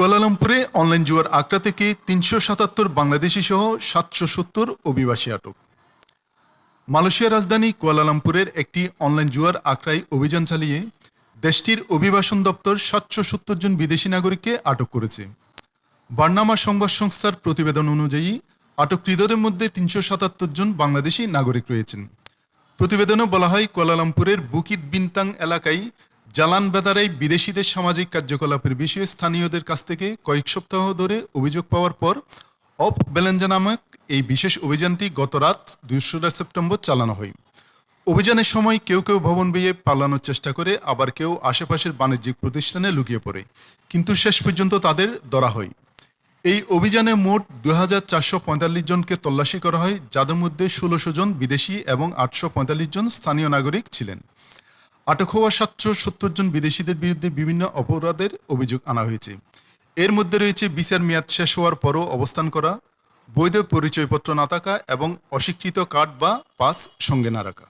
কুয়ালালামপুরে online জুয়ার আক্রা থেকে তিনশো সাতাত্তর বাংলাদেশি সহ সাতশো সত্তর অভিবাসী আটক। মালয়েশিয়ার রাজধানী কুয়ালালামপুরের একটি অনলাইন জুয়ার আখড়ায় অভিযান চালিয়ে দেশটির অভিবাসন দপ্তর সাতশো সত্তর জন বিদেশি নাগরিককে আটক করেছে। বার্নামা সংবাদ সংস্থার প্রতিবেদন অনুযায়ী আটককৃতদের মধ্যে তিনশো সাতাত্তর জন বাংলাদেশি নাগরিক রয়েছেন। প্রতিবেদনে বলা হয়, কুয়ালালামপুরের বুকিত বিনতাং এলাকায় জালান বেদারাই বিদেশিদের সামাজিক কার্যকলাপের বিষয়ে স্থানীয়দের কাছ থেকে কয়েক সপ্তাহ ধরে অভিযোগ পাওয়ার পর অফ বেলেঞ্জা নামক এই বিশেষ অভিযানটি গত রাত দোসরা সেপ্টেম্বর চালানো হয়। অভিযানের সময় কেউ কেউ ভবন বেয়ে পালানোর চেষ্টা করে, আবার কেউ আশেপাশের বাণিজ্যিক প্রতিষ্ঠানে লুকিয়ে পড়ে, কিন্তু শেষ পর্যন্ত তাদের ধরা হয়। এই অভিযানে মোট দুহাজার চারশো পঁয়তাল্লিশ জনকে তল্লাশি করা হয়, যাদের মধ্যে ষোলোশো জন বিদেশি এবং আটশো পঁয়তাল্লিশ জন স্থানীয় নাগরিক ছিলেন। আটক হওয়া সাতশো সত্তর জন বিদেশিদের বিরুদ্ধে বিভিন্ন অপরাধের অভিযোগ আনা হয়েছে। এর মধ্যে রয়েছে বিচার মেয়াদ শেষ হওয়ার পরও অবস্থান করা, বৈধ পরিচয়পত্র না থাকা এবং অস্বীকৃত কার্ড বা পাস সঙ্গে না রাখা।